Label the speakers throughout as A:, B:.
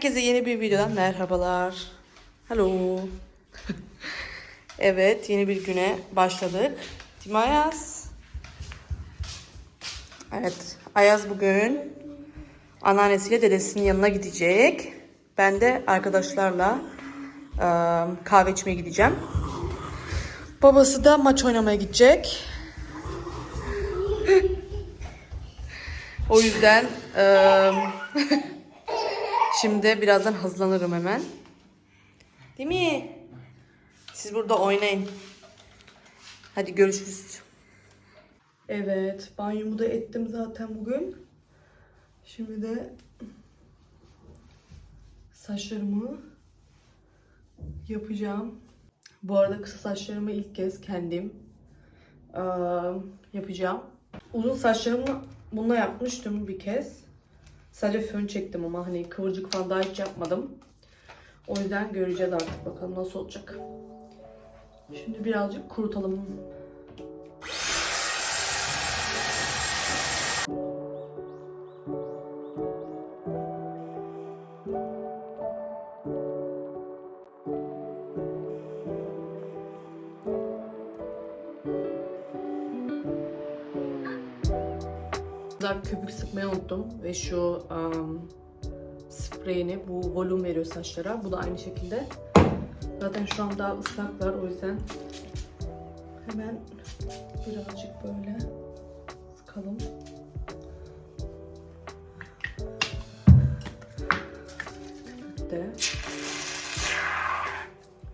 A: Herkese yeni bir videodan merhabalar. Hello. evet, yeni bir güne başladık. Değil Ayaz? Evet, Ayaz bugün anneannesiyle dedesinin yanına gidecek. Ben de arkadaşlarla e, kahve içmeye gideceğim. Babası da maç oynamaya gidecek. o yüzden e, Şimdi birazdan hazırlanırım hemen. Değil mi? Siz burada oynayın. Hadi görüşürüz. Evet, banyomu da ettim zaten bugün. Şimdi de saçlarımı yapacağım. Bu arada kısa saçlarımı ilk kez kendim eee, yapacağım. Uzun saçlarımı bununla yapmıştım bir kez. Sadece fön çektim ama hani kıvırcık falan daha hiç yapmadım. O yüzden göreceğiz artık bakalım nasıl olacak. Şimdi birazcık kurutalım. Unuttum ve şu um, spreyini bu volüm veriyor saçlara. Bu da aynı şekilde. Zaten şu an daha ıslaklar o yüzden hemen birazcık böyle sıkalım. De.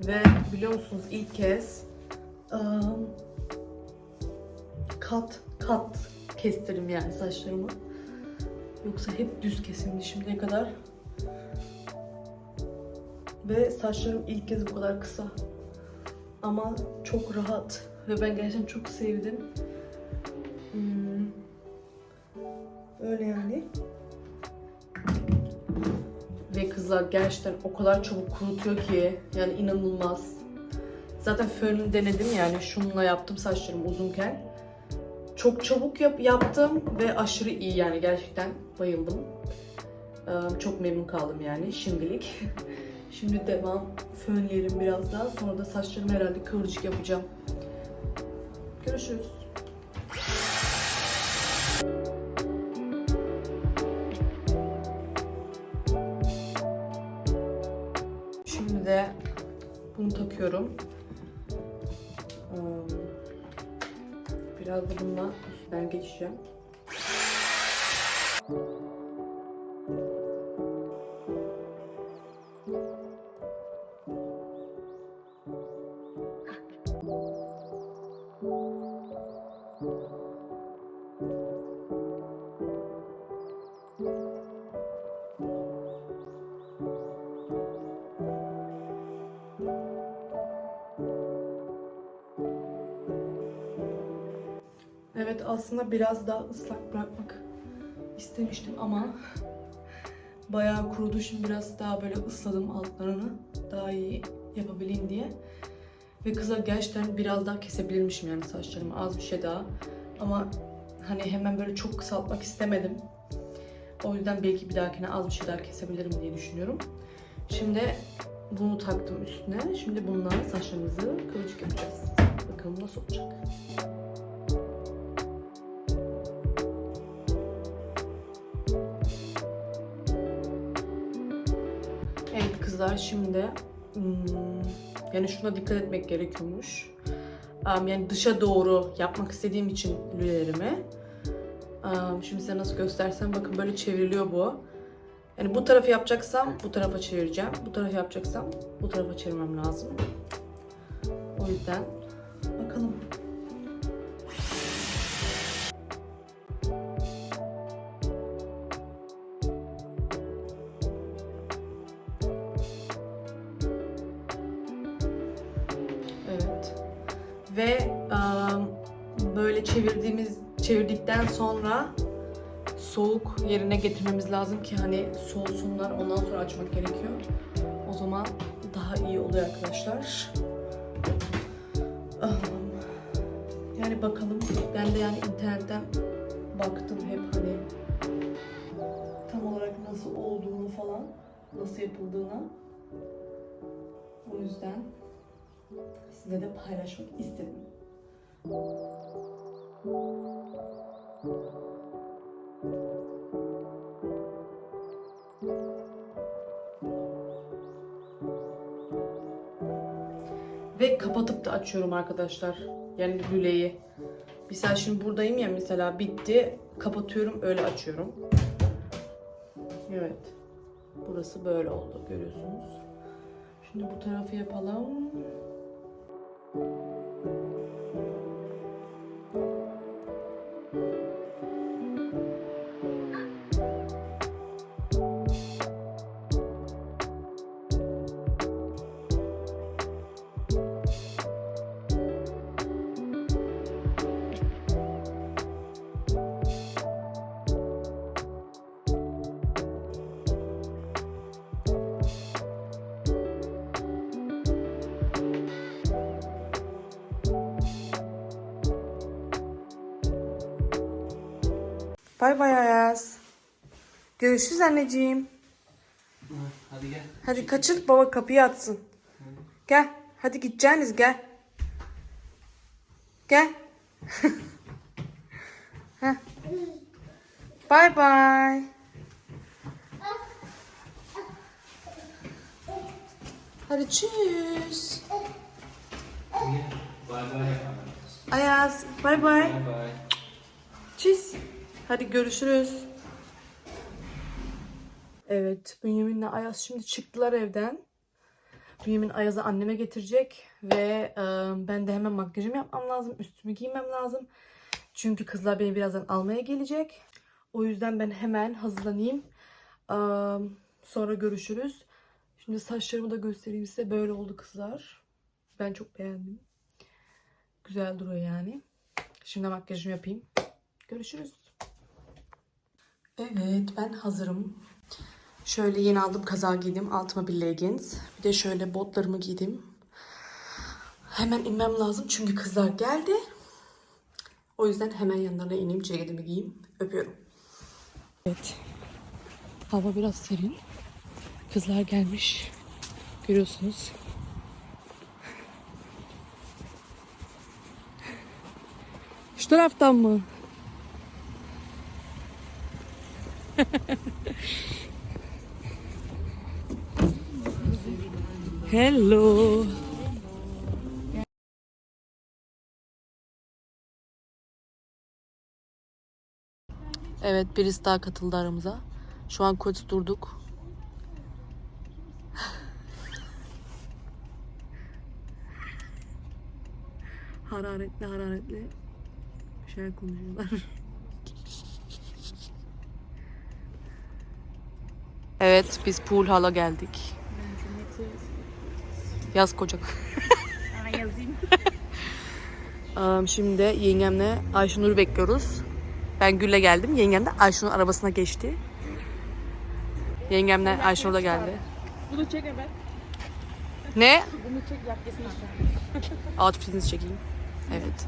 A: Ve biliyor musunuz ilk kez um, kat kat kestirim yani saçlarımı. Yoksa hep düz kesimdi şimdiye kadar. Ve saçlarım ilk kez bu kadar kısa. Ama çok rahat ve ben gerçekten çok sevdim. Hmm. Öyle yani. Ve kızlar gerçekten o kadar çabuk kurutuyor ki yani inanılmaz. Zaten fön denedim yani şununla yaptım saçlarım uzunken. Çok çabuk yap yaptım ve aşırı iyi yani gerçekten bayıldım. Ee, çok memnun kaldım yani şimdilik. Şimdi devam fönlerim biraz daha sonra da saçlarımı herhalde kıvırcık yapacağım. Görüşürüz. Şimdi de bunu takıyorum. Biraz da bununla üstten geçeceğim. Evet aslında biraz daha ıslak bırakmak istemiştim ama bayağı kurudu. Şimdi biraz daha böyle ısladım altlarını daha iyi yapabileyim diye. Ve kıza gerçekten biraz daha kesebilirmişim yani saçlarımı az bir şey daha. Ama hani hemen böyle çok kısaltmak istemedim. O yüzden belki bir dahakine az bir şey daha kesebilirim diye düşünüyorum. Şimdi bunu taktım üstüne. Şimdi bununla saçlarımızı kıvırcık yapacağız. Bakalım nasıl olacak. Kızlar şimdi hmm, yani şuna dikkat etmek gerekiyormuş. Yani dışa doğru yapmak istediğim için lülelerimi. Am, şimdi size nasıl göstersem bakın böyle çevriliyor bu. Yani bu tarafı yapacaksam bu tarafa çevireceğim. Bu tarafı yapacaksam bu tarafa çevirmem lazım. O yüzden bakalım. Çevirdikten sonra soğuk yerine getirmemiz lazım ki hani soğusunlar ondan sonra açmak gerekiyor. O zaman daha iyi oluyor arkadaşlar. Yani bakalım ben de yani internetten baktım hep hani tam olarak nasıl olduğunu falan. nasıl yapıldığını. O yüzden size de paylaşmak istedim. Ve kapatıp da açıyorum arkadaşlar. Yani lüleyi. Mesela şimdi buradayım ya mesela bitti. Kapatıyorum öyle açıyorum. Evet. Burası böyle oldu görüyorsunuz. Şimdi bu tarafı yapalım. Bay bay Ayaz. Görüşürüz anneciğim.
B: Hadi gel.
A: Hadi kaçır baba kapıyı atsın. Gel. Hadi gideceğiniz gel. Gel. Bay bay. Hadi tschüss.
B: Bay bay.
A: Ayaz bay bay.
B: Bay bay.
A: Tschüss. Hadi görüşürüz. Evet, Bünyamin'le Ayaz şimdi çıktılar evden. Bünyamin Ayaz'ı anneme getirecek ve e, ben de hemen makyajımı yapmam lazım, üstümü giymem lazım. Çünkü kızlar beni birazdan almaya gelecek. O yüzden ben hemen hazırlanayım. E, sonra görüşürüz. Şimdi saçlarımı da göstereyim size. Böyle oldu kızlar. Ben çok beğendim. Güzel duruyor yani. Şimdi makyajımı yapayım. Görüşürüz. Evet ben hazırım. Şöyle yeni aldım kaza giydim. Altıma bir leggings. Bir de şöyle botlarımı giydim. Hemen inmem lazım çünkü kızlar geldi. O yüzden hemen yanlarına ineyim. Ceketimi giyeyim. Öpüyorum. Evet. Hava biraz serin. Kızlar gelmiş. Görüyorsunuz. Şu taraftan mı? Hello. Evet birisi daha katıldı aramıza. Şu an koç durduk. hararetli hararetli şeyler konuşuyorlar. Evet biz pool hala geldik. Yaz kocak.
C: yazayım.
A: Am, Şimdi yengemle Ayşenur'u bekliyoruz. Ben Gül'le geldim. Yengem de Ayşenur arabasına geçti. Yengemle Ayşenur da geldi.
C: Bunu çek hemen.
A: Ne?
C: Bunu çek yap kesin işte.
A: Outfitinizi çekeyim. Evet.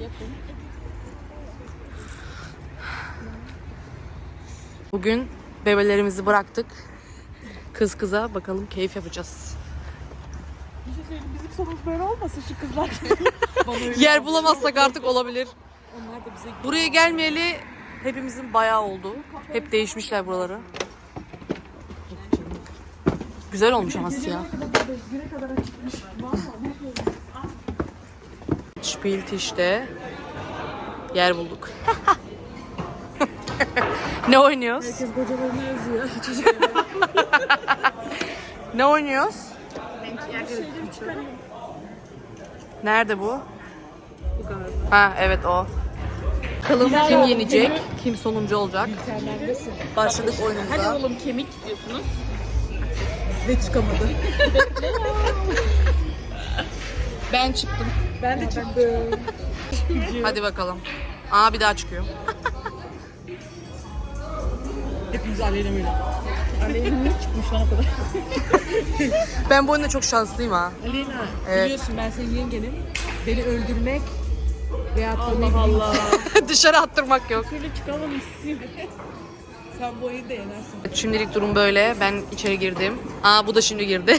C: Yapın.
A: Bugün bebelerimizi bıraktık. Kız kıza bakalım keyif yapacağız.
C: Bir şey söyleyeyim bizim sonumuz böyle olmasın şu kızlar.
A: Yer bulamazsak artık olabilir.
C: Onlar da bize
A: Buraya gelmeyeli hepimizin bayağı oldu. Hep değişmişler buraları. Güzel olmuş ama siyah. Spieltisch'te yer bulduk. ne oynuyoruz?
C: Herkes kocalarını yazıyor.
A: Ne oynuyoruz? Nerede bu? Ha evet o. Bakalım kim yenecek, kim sonuncu olacak. Başladık
C: Hadi
A: oyunumuza.
C: oğlum kemik diyorsunuz. Ve çıkamadı.
A: Ben çıktım.
C: Ben de çıktım.
A: Hadi bakalım. Aa bir daha çıkıyor.
C: Hepimiz. Aleyna niye çıkmış lan o kadar?
A: Ben bu oyunda çok şanslıyım ha.
C: Aleyna
A: Evet.
C: biliyorsun ben senin yengenim. Beni öldürmek veya Allah Allah.
A: Dışarı attırmak yok.
C: Şöyle çıkamamışsın. Sen bu oyunu da yenersin.
A: Şimdilik durum böyle. Ben içeri girdim. Aa bu da şimdi girdi.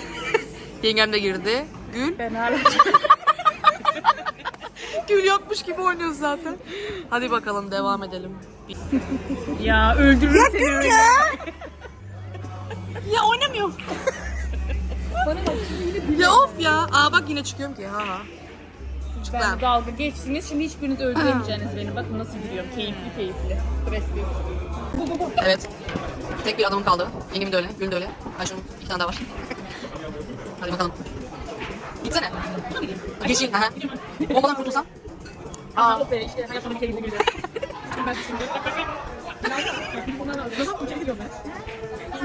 A: Yengem de girdi. Gül.
C: Ben hala
A: Gül yokmuş gibi oynuyoruz zaten. Hadi bakalım devam edelim.
C: Ya öldürür seni öyle.
A: Ya oynamıyorum. ya of ya. Aa bak yine çıkıyorum ki. Ha ha. Çık.
C: Ben dalga geçtiniz. Şimdi hiçbiriniz öldüremeyeceksiniz beni. Bakın nasıl giriyorum. Keyifli keyifli. Stresli.
A: Evet. Tek bir adamım kaldı. Yengemin de öyle. Gül'ün de öyle. Ayşe'nin iki tane daha var. Hadi bakalım. Gitsene. Geçeyim. Bombadan kurtulsam. Aa.
C: İşte. Hayatımın keyifli geliyor. Ben şimdi. Nasıl içeri giriyorum ben?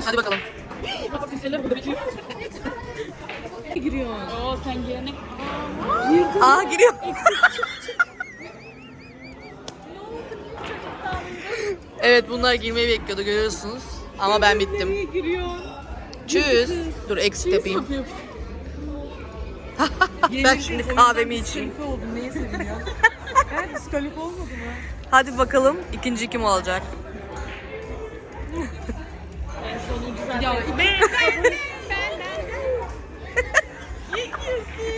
A: Hadi bakalım.
C: Bak sesler burada bekliyor. Giriyorsun. Oo sen girene.
A: Aa giriyor. evet bunlar girmeyi bekliyordu görüyorsunuz. Ama ben bittim.
C: Giriyorsun?
A: Çüz. Dur exit yapayım. ben şimdi kahvemi içeyim.
C: Neye seviniyor? ben diskalifiye olmadım ha.
A: Hadi bakalım ikinci kim olacak?
C: En sonuncu zaten. Ya ben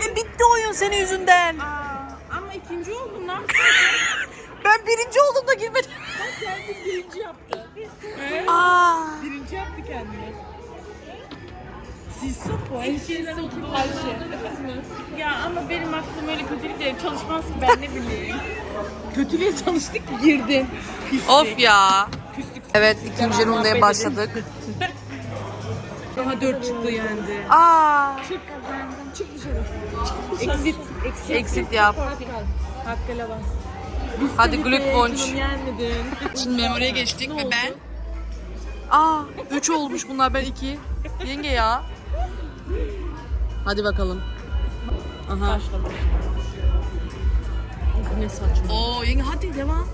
A: E, bitti oyun senin yüzünden.
C: ama ikinci oldum lan.
A: Ben birinci oldum da girmedim.
C: Kendi birinci yaptı.
A: Aa.
C: Birinci yaptı kendini. Siz sopa. En şeyden oturup Ayşe. Ya ama benim aklım öyle kötülükle çalışmaz ki ben ne bileyim. Kötülüğe çalıştık girdin.
A: Of ya.
C: Küstük.
A: Evet ikinci rundaya başladık.
C: Daha dört çıktı yendi.
A: Aa.
C: Çık kazandım. Çık dışarı. Exit. Exit.
A: Exit yap.
C: Hakkıyla bas.
A: Hadi Glückwunsch.
C: Canım yenmedin.
A: Şimdi memoriye geçtik ve ben... Aa, üç olmuş bunlar ben iki. Yenge ya. Hadi bakalım. Aha.
C: Başlamış. Ne saçma.
A: Oo yenge hadi devam.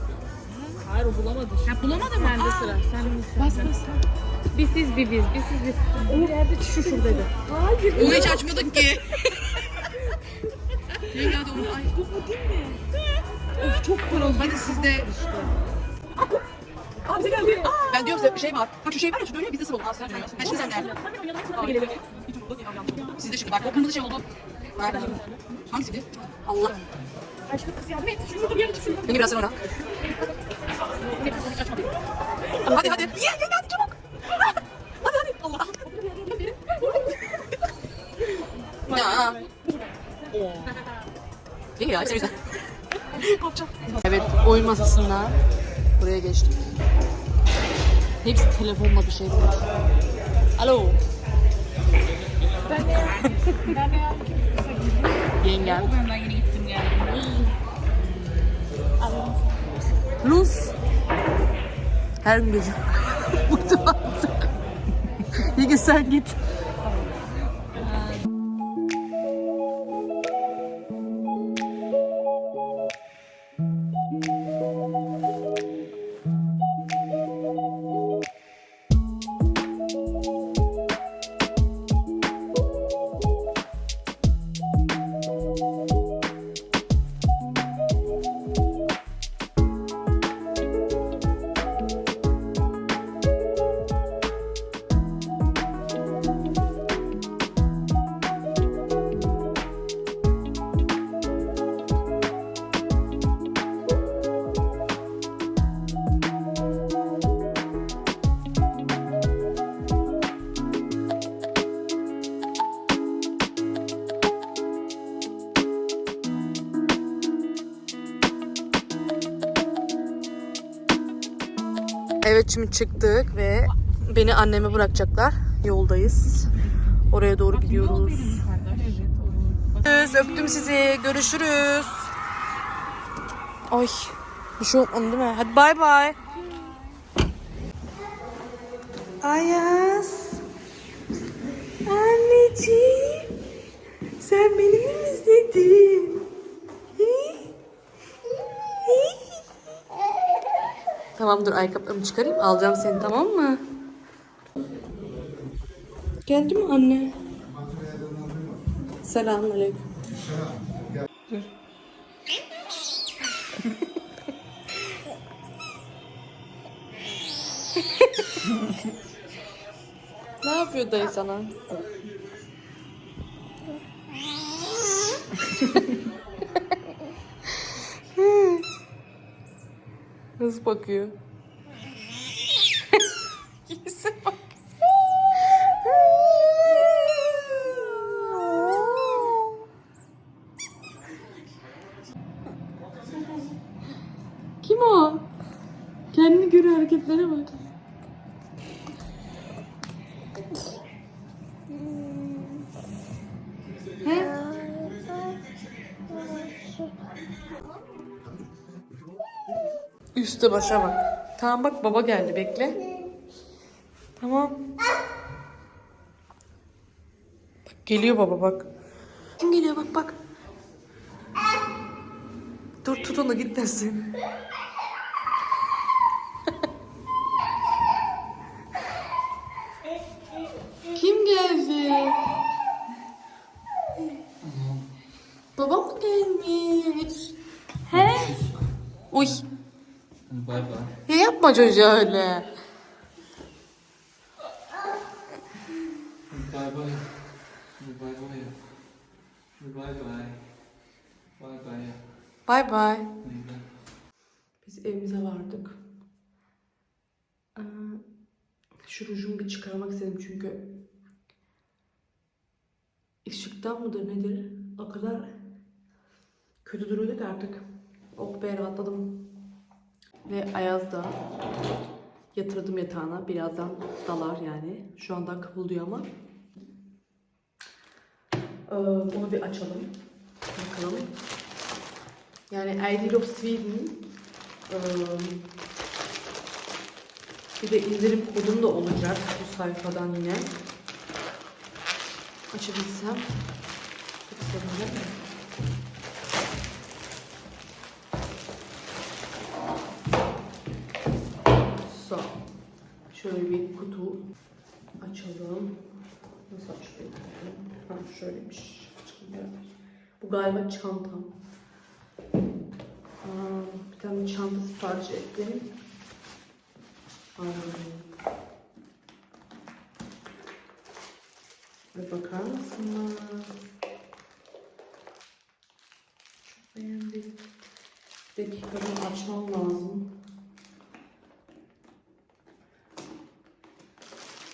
C: Hayır o bulamadı.
A: Ya bulamadın mı?
C: Sende sıra. Sen bas bas. Bir siz bir biz. Bir siz bir. O yerde şu şuradaydı. Hayır.
A: Onu hiç açmadık ki. yenge hadi onu ay.
C: Bu değil mi? Of çok paralı.
A: Hadi siz de.
C: Hadi geldi.
A: Ben diyorum size şey var. Bak şu şey var ya şu dönüyor bizde. Aslında dönüyor. Ben şimdi sen gel. Sizde şimdi bak o kırmızı şey oldu. Nerede? Hangisiydi? Allah.
C: Aşkım kız yardım et. Şurada bir yere çık.
A: Yenge biraz sonra. Hadi hadi. Ye yenge hadi çabuk. Hadi hadi. Allah. Ya. İyi ya, işte. Evet, oyun masasından buraya geçtik. Hepsi telefonla bir şey. Alo.
C: Ben de.
A: Her gün gece. Bıktım artık. Yenge sen git. Evet şimdi çıktık ve beni anneme bırakacaklar. Yoldayız. Oraya doğru gidiyoruz. Görüşürüz. Öptüm sizi. Görüşürüz. Ay. Bir şey olmadı değil mi? Hadi bay bay. Ayaz. Anneciğim. Sen beni mi izledin? Hı? Hı? Tamam dur ayakkabılarımı çıkarayım. Alacağım seni tamam mı? Geldi mi anne? Selamünaleyküm. ne yapıyor dayı sana? Nasıl bakıyor? Yüzüne bak. Kim o? Kendini göre hareketlere bak. Üste başa bak. Tamam bak baba geldi bekle. Tamam. Bak geliyor baba bak. Kim geliyor bak bak. Dur tut onu gitmesin. Kim geldi? Baba mı gelmiş? He? Uy.
B: Hadi bay bay.
A: Ya yapma çocuğa öyle.
B: Hadi bay bay. Hadi bay bay ya. Hadi bay bay. Bay bay ya.
A: Bay bay.
B: Hadi gel.
A: Biz evimize vardık. Ee, Şu rujumu bir çıkarmak istedim çünkü ışıktan mıdır nedir? O kadar kötü duruyordu ki artık. Oh be rahatladım. Ve Ayaz da yatırdım yatağına. Birazdan dalar yani. Şu anda kıpıldıyor ama. Ee, bunu bir açalım. Bakalım. Yani Ideal of Sweden ee, bir de indirim kodum da olacak bu sayfadan yine. Açabilsem. Çok. Şöyle bir kutu açalım. Nasıl açılıyor? Ha şöyleymiş. Açılmıyor. Bu galiba çantam. Aa, bir tane çanta sipariş ettim. Ve bakar mısınız? Çok beğendim. Bir dakika açmam lazım.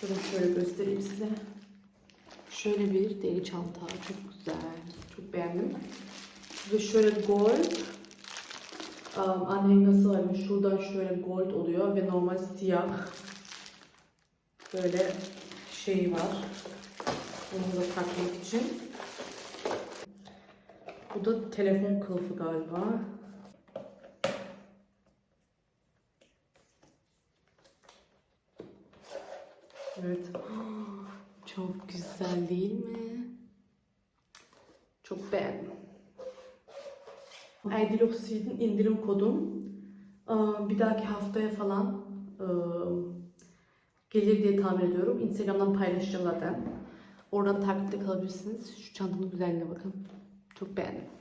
A: Şöyle şöyle göstereyim size. Şöyle bir deri çanta. Çok güzel. Çok beğendim. Ve şöyle gold um, anhengası var. Yani Şuradan şöyle gold oluyor ve normal siyah böyle şey var. Onu da takmak için. Bu da telefon kılıfı galiba. Evet. Çok güzel değil mi? Çok beğendim. Sweden indirim kodum. Aa, Bir dahaki haftaya falan ıı, gelir diye tahmin ediyorum. Instagram'dan paylaşacağım zaten. Oradan takipte kalabilirsiniz. Şu çantanın güzelliğine bakın. Çok beğendim.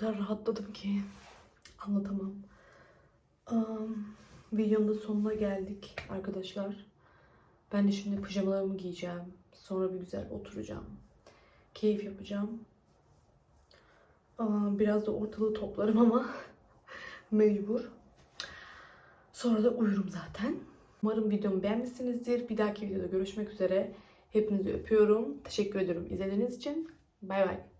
A: Kadar rahatladım ki anlatamam. Um, videonun da sonuna geldik arkadaşlar. Ben de şimdi pijamalarımı giyeceğim. Sonra bir güzel oturacağım. Keyif yapacağım. Aa, Biraz da ortalığı toplarım ama mecbur. Sonra da uyurum zaten. Umarım videomu beğenmişsinizdir. Bir dahaki videoda görüşmek üzere. Hepinizi öpüyorum. Teşekkür ediyorum izlediğiniz için. Bay bay.